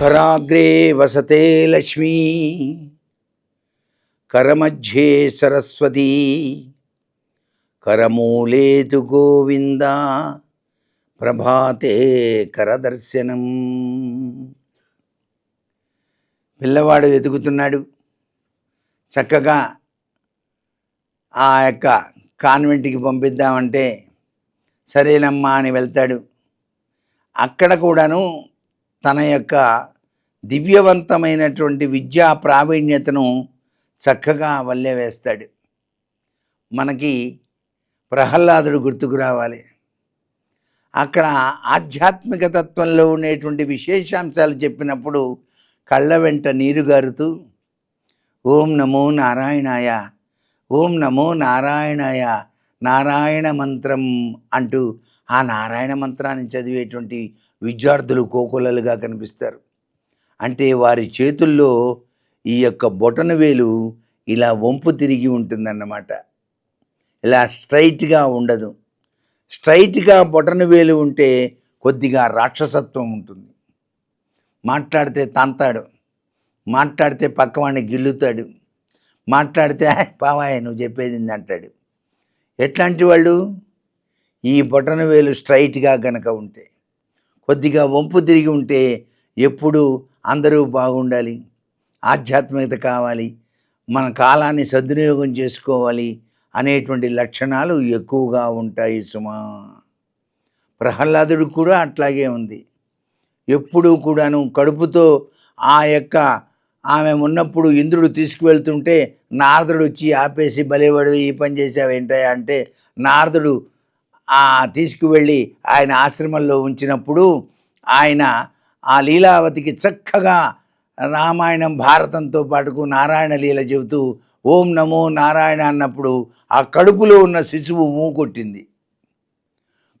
కరాగ్రే వసతే లక్ష్మీ. కరమధ్యే సరస్వతీ. కరమూలేతు గోవింద. ప్రభాతే కరదర్శనం. పిల్లవాడు వెతుకుతున్నాడు. చక్కగా ఆ యొక్క కాన్వెంట్కి పంపిద్దామంటే సరేనమ్మా అని వెళ్తాడు. అక్కడ కూడాను తన యొక్క దివ్యవంతమైనటువంటి విద్యా ప్రావీణ్యతను చక్కగా వల్లెవేస్తాడు మనకి ప్రహ్లాదుడు గుర్తుకు రావాలి. అక్కడ ఆధ్యాత్మిక తత్వంలో ఉండేటువంటి విశేషాంశాలు చెప్పినప్పుడు కళ్ళ వెంట నీరు గారుతూ ఓం నమో నారాయణాయ ఓం నమో నారాయణాయ నారాయణ మంత్రం అంటూ ఆ నారాయణ మంత్రాన్ని చదివేటువంటి విద్యార్థులు కోకొలలుగా కనిపిస్తారు. అంటే వారి చేతుల్లో ఈ యొక్క బొటన వేలు ఇలా వంపు తిరిగి ఉంటుందన్నమాట. ఇలా స్ట్రైట్గా ఉండదు. స్ట్రైట్గా బొటన వేలు ఉంటే కొద్దిగా రాక్షసత్వం ఉంటుంది. మాట్లాడితే తంతాడు మాట్లాడితే పక్కవాడిని గిల్లుతాడు మాట్లాడితే "హే, నువ్వు చెప్పేది అంటాడు. ఎట్లాంటి వాళ్ళు? ఈ బొటన వేలు స్ట్రైట్గా గనక ఉంటే కొద్దిగా వంపు తిరిగి ఉంటే ఎప్పుడు అందరూ బాగుండాలి. ఆధ్యాత్మికత కావాలి. మన కాలాన్ని సద్వినియోగం చేసుకోవాలి అనేటువంటి లక్షణాలు ఎక్కువగా ఉంటాయి సుమా. ప్రహ్లాదుడు కూడా అట్లాగే ఉంది. ఎప్పుడూ కూడాను కడుపుతో ఆ యొక్క ఆమె ఉన్నప్పుడు ఇంద్రుడు తీసుకువెళ్తుంటే నారదుడు వచ్చి ఆపేసి బలేవాడు ఈ పని చేసావేంటయ్యా? అంటే నారదుడు తీసుకువెళ్ళి ఆయన ఆశ్రమంలో ఉంచినప్పుడు ఆయన ఆ లీలావతికి చక్కగా రామాయణం భారతంతో పాటుకు నారాయణ లీల చెబుతూ ఓం నమో నారాయణ అన్నప్పుడు ఆ కడుపులో ఉన్న శిశువు ఊకొట్టింది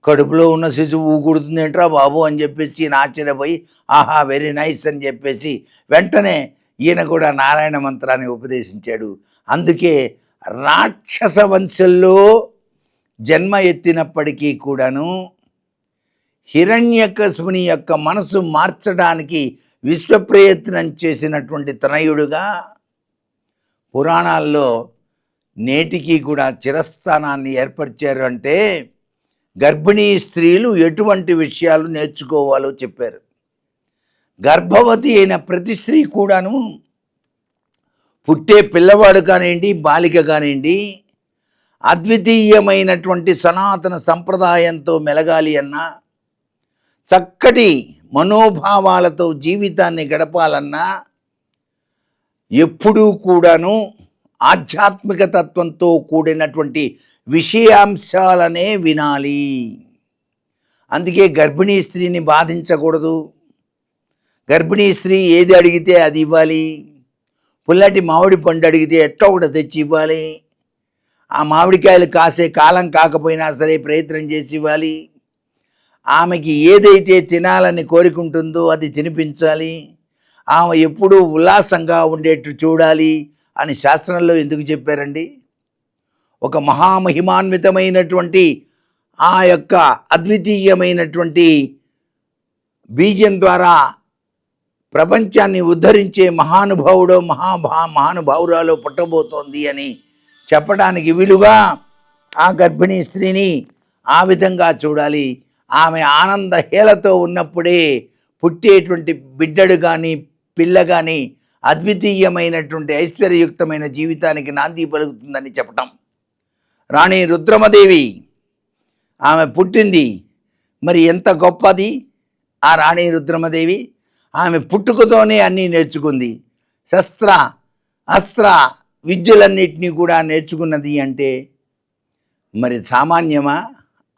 కడుపులో ఉన్న శిశువు ఊకుడుతుంది ఏంట్రా బాబు అని చెప్పేసి ఈయన ఆశ్చర్యపోయి ఆహా వెరీ నైస్ అని చెప్పేసి వెంటనే ఈయన కూడా నారాయణ మంత్రాన్ని ఉపదేశించాడు. అందుకే రాక్షస వంశంలో జన్మ ఎత్తినప్పటికీ కూడాను హిరణ్యకశుని యొక్క మనసు మార్చడానికి విశ్వప్రయత్నం చేసినటువంటి తనయుడుగా పురాణాల్లో నేటికి కూడా చిరస్థానాన్ని ఏర్పరిచారు అంటే గర్భిణీ స్త్రీలు ఎటువంటి విషయాలు నేర్చుకోవాలో చెప్పారు. గర్భవతి అయిన ప్రతి స్త్రీ కూడాను పుట్టే పిల్లవాడు కానివ్వండి బాలిక కానివ్వండి అద్వితీయమైనటువంటి సనాతన సంప్రదాయంతో మెలగాలి అన్నా చక్కటి మనోభావాలతో జీవితాన్ని గడపాలన్నా ఎప్పుడూ కూడాను ఆధ్యాత్మిక తత్వంతో కూడినటువంటి విషయాంశాలనే వినాలి. అందుకే గర్భిణీ స్త్రీని బాధించకూడదు. గర్భిణీ స్త్రీ ఏది అడిగితే అది ఇవ్వాలి. పుల్లటి మామిడి పండు అడిగితే ఎట్టో ఒకటి తెచ్చి ఇవ్వాలి. ఆ మామిడికాయలు కాసే కాలం కాకపోయినా సరే ప్రయత్నం చేసి ఇవ్వాలి. ఆమెకి ఏదైతే తినాలని కోరికుంటుందో అది తినిపించాలి. ఆమె ఎప్పుడూ ఉల్లాసంగా ఉండేట్టు చూడాలి అని శాస్త్రంలో ఎందుకు చెప్పారండి? ఒక మహామహిమాన్వితమైనటువంటి ఆ యొక్క అద్వితీయమైనటువంటి బీజం ద్వారా ప్రపంచాన్ని ఉద్ధరించే మహానుభావుడో మహాభా మహానుభావురాలో పుట్టబోతోంది అని చెప్పడానికి వీలుగా ఆ గర్భిణీ స్త్రీని ఆ విధంగా చూడాలి. ఆమె ఆనంద ఉన్నప్పుడే పుట్టేటువంటి బిడ్డడు కానీ పిల్ల కానీ అద్వితీయమైనటువంటి ఐశ్వర్యయుక్తమైన జీవితానికి నాంది పలుకుతుందని చెప్పటం. రాణి రుద్రమదేవి ఆమె పుట్టింది. మరి ఎంత గొప్పది? ఆ రాణి రుద్రమదేవి ఆమె పుట్టుకతోనే అన్నీ నేర్చుకుంది. శస్త్ర అస్త్ర విద్యలన్నిటినీ కూడా నేర్చుకున్నది అంటే మరి సామాన్యమా?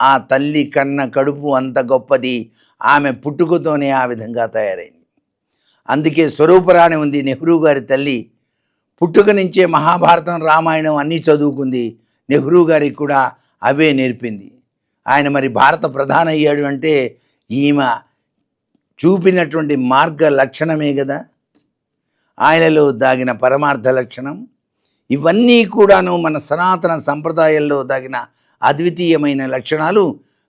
ఆ తల్లి కన్న కడుపు అంత గొప్పది ఆమె పుట్టుకతోనే ఆ విధంగా తయారైంది. అందుకే స్వరూపరాణి ఉంది నెహ్రూ గారి తల్లి. పుట్టుక నుంచే మహాభారతం రామాయణం అన్నీ చదువుకుంది. నెహ్రూ గారికి కూడా అవే నేర్పింది. ఆయన మరి భారత ప్రధాన అయ్యాడు అంటే ఈమె చూపినటువంటి మార్గ లక్షణమే కదా ఆయనలో దాగిన పరమార్థ లక్షణం ఇవన్నీ కూడాను మన సనాతన సంప్రదాయంలో దాగిన అద్వితీయమైన లక్షణాలు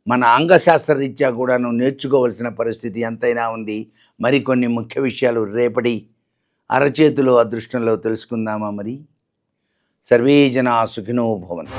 మన అంగశాస్త్ర రీత్యా కూడాను నేర్చుకోవలసిన పరిస్థితి ఎంతైనా ఉంది. మరికొన్ని ముఖ్య విషయాలు రేపటి అరచేతిలో అదృష్టంలో తెలుసుకుందామా మరి? సర్వే జనా సుఖినో భవన్